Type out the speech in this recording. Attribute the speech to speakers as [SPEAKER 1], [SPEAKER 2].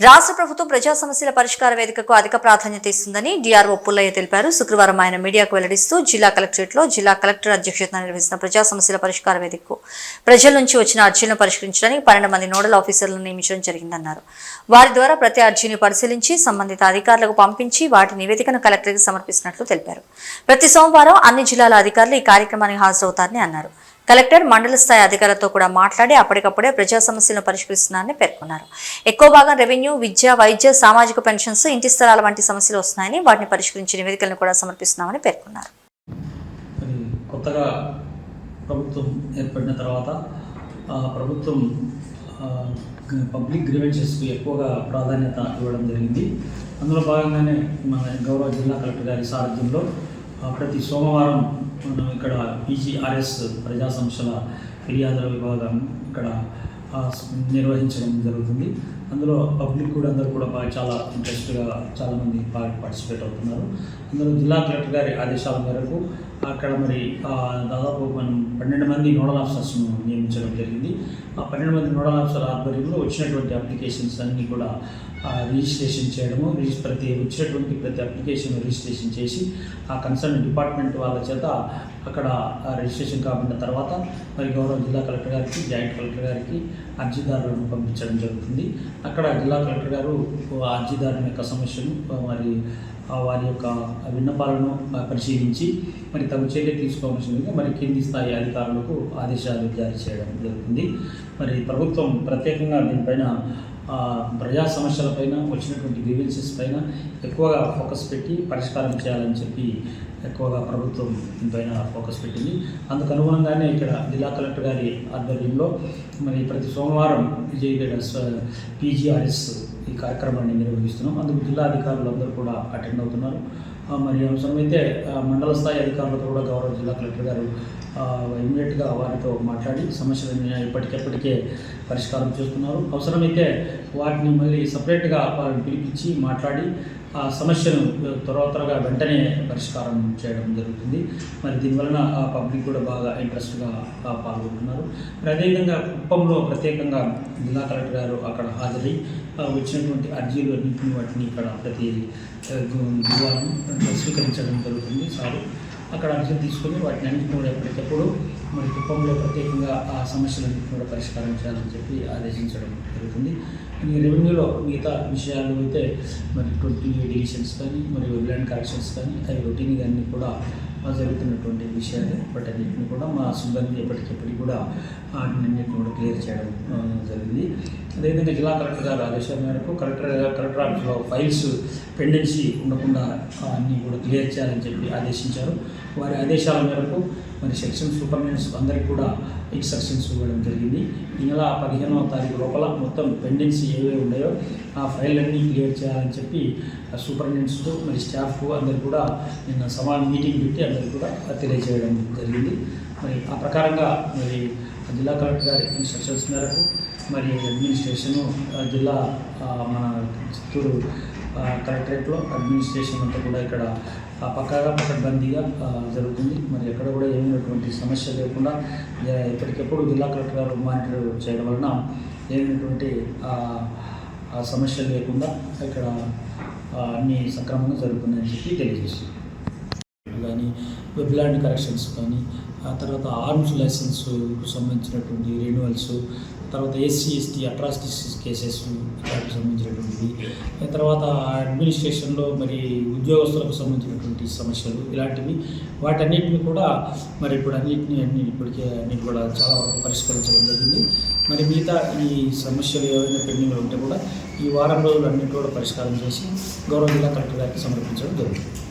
[SPEAKER 1] రాష్ట్ర ప్రభుత్వం ప్రజా సమస్యల పరిష్కార వేదికకు అధిక ప్రాధాన్యత ఇస్తుందని డిఆర్ఓ పుల్లయ్య తెలిపారు. శుక్రవారం ఆయన మీడియాకు వెల్లడిస్తూ జిల్లా కలెక్టరేట్లో జిల్లా కలెక్టర్ అధ్యక్షతన నిర్వహిస్తున్న ప్రజా సమస్యల పరిష్కార వేదికకు ప్రజల నుంచి వచ్చిన అర్జీలను పరిష్కరించడానికి పన్నెండు మంది నోడల్ ఆఫీసర్లను నియమించడం జరిగిందన్నారు. వారి ద్వారా ప్రతి అర్జీని పరిశీలించి సంబంధిత అధికారులకు పంపించి వాటి నివేదికను కలెక్టర్కి సమర్పిస్తున్నట్లు తెలిపారు. ప్రతి సోమవారం అన్ని జిల్లాల అధికారులు ఈ కార్యక్రమానికి హాజరవుతారని అన్నారు. కలెక్టర్ మండల స్థాయి అధికారులతో కూడా మాట్లాడి అప్పటికప్పుడే ప్రజా సమస్యలను పరిష్కరిస్తున్నారని పేర్కొన్నారు. ఎక్కువ భాగం రెవెన్యూ విద్య వైద్య సామాజిక పెన్షన్స్ ఇంటి స్థలాల వంటి సమస్యలు వస్తున్నాయని వాటిని పరిష్కరించే నివేదికలను కూడా సమర్పిస్తున్నామని పేర్కొన్నారు.
[SPEAKER 2] కొత్తగా ప్రభుత్వం ఏర్పడిన తర్వాత ప్రభుత్వం పబ్లిక్ గ్రీవెన్సెస్కి ఎక్కువగా ప్రాధాన్యత ఇవ్వడం జరిగింది. అందులో భాగంగానే మన గౌరవ జిల్లా కలెక్టర్ గారి సారథ్యంలో ప్రతి సోమవారం మనం ఇక్కడ పీజీఆర్ఎస్ ప్రజా సంస్థల ఫిర్యాదుల విభాగం ఇక్కడ నిర్వహించడం జరుగుతుంది. అందులో పబ్లిక్ కూడా అందరూ కూడా బాగా చాలా ఇంట్రెస్ట్గా చాలామంది బాగా పార్టిసిపేట్ అవుతున్నారు. అందులో జిల్లా కలెక్టర్ గారి ఆదేశాల మేరకు అక్కడ మరి దాదాపు మనం పన్నెండు మంది నోడల్ ఆఫీసర్స్ను నియమించడం జరిగింది. ఆ పన్నెండు మంది నోడల్ ఆఫీసర్ ఆధ్వర్యంలో వచ్చినటువంటి అప్లికేషన్స్ అన్నీ కూడా రిజిస్ట్రేషన్ చేయడము ప్రతి వచ్చినటువంటి ప్రతి అప్లికేషన్ రిజిస్ట్రేషన్ చేసి ఆ కన్సర్న్ డిపార్ట్మెంట్ వాళ్ళ చేత అక్కడ రిజిస్ట్రేషన్ కాకుండా తర్వాత మరి గౌరవ జిల్లా కలెక్టర్ గారికి జాయింట్ కలెక్టర్ గారికి అర్జీదారులను పంపించడం జరుగుతుంది. అక్కడ జిల్లా కలెక్టర్ గారు అర్జీదారుని యొక్క సమస్యను మరి వారి యొక్క విన్నపాలను పరిశీలించి మరి తగు చర్య తీసుకోవాల్సిందిగా మరి కింది స్థాయి అధికారులకు ఆదేశాలు జారీ చేయడం జరుగుతుంది. మరి ప్రభుత్వం ప్రత్యేకంగా దీనిపైన ప్రజా సమస్యలపైన వచ్చినటువంటి గ్రీవెన్సెస్ పైన ఎక్కువగా ఫోకస్ పెట్టి పరిష్కారం చేయాలని చెప్పి ఎక్కువగా ప్రభుత్వం పైన ఫోకస్ పెట్టింది. అందుకు అనుగుణంగానే ఇక్కడ జిల్లా కలెక్టర్ గారి ఆధ్వర్యంలో మరి ప్రతి సోమవారం విజయగడ పీజీఆర్ఎస్ ఈ కార్యక్రమాన్ని నిర్వహిస్తున్నాం. అందుకు జిల్లా అధికారులు అందరూ కూడా అటెండ్ అవుతున్నారు. మరి అవసరమైతే అయితే మండల స్థాయి అధికారులతో కూడా గౌరవ జిల్లా కలెక్టర్ గారు ఇమీడియట్గా వారితో మాట్లాడి సమస్యలను ఎప్పటికెప్పటికే పరిష్కారం చేస్తున్నారు. అవసరమైతే వాటిని మళ్ళీ సపరేట్గా వారిని పిలిపించి మాట్లాడి ఆ సమస్యను త్వర త్వరగా వెంటనే పరిష్కారం చేయడం జరుగుతుంది. మరి దీనివలన ఆ పబ్లిక్ కూడా బాగా ఇంట్రెస్ట్గా పాల్గొంటున్నారు. మరి అదేవిధంగా కుప్పంలో ప్రత్యేకంగా జిల్లా కలెక్టర్ గారు అక్కడ హాజరై వచ్చినటువంటి అర్జీలు అన్నింటిని వాటిని ఇక్కడ ప్రతి గురువారం స్వీకరించడం జరుగుతుంది. సారు అక్కడ అర్జీలు తీసుకొని వాటిని అన్నింటినీ కూడా ఎప్పటికప్పుడు మరి కుప్పంలో ప్రత్యేకంగా ఆ సమస్యలన్నింటినీ కూడా పరిష్కారం చేయాలని చెప్పి ఆదేశించడం జరుగుతుంది. ఈ రెవెన్యూలో మిగతా విషయాలు అయితే మరి ట్వంటీ డివిజన్స్ కానీ మరియు ల్యాండ్ కరెక్షన్స్ కానీ అవి రొటీన్గా అన్నీ కూడా జరుగుతున్నటువంటి విషయాలు. వాటన్నిటిని కూడా మా సిబ్బంది ఎప్పటికెప్పటికి కూడా వాటినన్నింటిని కూడా క్లియర్ చేయడం జరిగింది. అదేవిధంగా జిల్లా కలెక్టర్ గారు ఆదేశాల మేరకు కలెక్టర్ కలెక్టర్ ఆఫీస్లో ఫైల్స్ పెండెన్సీ ఉండకుండా అన్నీ కూడా క్లియర్ చేయాలని చెప్పి ఆదేశించారు. వారి ఆదేశాల మేరకు మరి సెక్షన్ సూపర్నెంట్స్ అందరికీ కూడా ఇన్స్ట్రక్షన్స్ ఇవ్వడం జరిగింది. ఈ నెల పదిహేనవ తారీఖు లోపల మొత్తం పెండెన్సీ ఏవే ఉన్నాయో ఆ ఫైల్ క్లియర్ చేయాలని చెప్పి ఆ సూపరింటెండెంట్స్తో మరి స్టాఫ్ అందరు కూడా నిన్న సమాన మీటింగ్ పెట్టి అందరికి కూడా తెలియజేయడం జరిగింది. మరి ఆ ప్రకారంగా మరి జిల్లా కలెక్టర్ గారి ఇన్స్ట్రక్షన్స్ మేరకు మరి అడ్మినిస్ట్రేషను జిల్లా మన చిత్తూరు కలెక్టరేట్లో అడ్మినిస్ట్రేషన్ అంతా కూడా ఇక్కడ ఆ, పక్కాగా పకడ్బందీగా జరుగుతుంది. మరి ఎక్కడ కూడా ఏమైనటువంటి సమస్య లేకుండా ఎప్పటికెప్పుడు జిల్లా కలెక్టర్ గారు మానిటర్ చేయడం వలన ఏమైనటువంటి ఆ, సమస్య లేకుండా ఇక్కడ అన్ని సక్రమంగా జరుగుతున్నాయని చెప్పి తెలియజేస్తుంది కానీ వెబ్ల్యాండ్ కరెక్షన్స్ కానీ ఆ తర్వాత ఆర్మ్స్ లైసెన్స్ సంబంధించినటువంటి రెన్యువల్స్ తర్వాత ఎస్సీ ఎస్టీ అట్రాసిటీస్ కేసెస్ వాటికి సంబంధించినటువంటివి తర్వాత అడ్మినిస్ట్రేషన్లో మరి ఉద్యోగస్తులకు సంబంధించినటువంటి సమస్యలు ఇలాంటివి వాటన్నిటిని కూడా మరి ఇప్పుడు అన్నింటిని అన్ని ఇప్పటికే అన్ని కూడా చాలా వరకు పరిష్కరించడం జరిగింది. మరి మిగతా ఈ సమస్యలు ఏవైనా పెండింగ్లు ఉంటే కూడా ఈ వారం రోజులు అన్నింటి కూడా పరిష్కారం చేసి గౌరవ జిల్లా కలెక్టర్ గారికి సమర్పించడం జరుగుతుంది.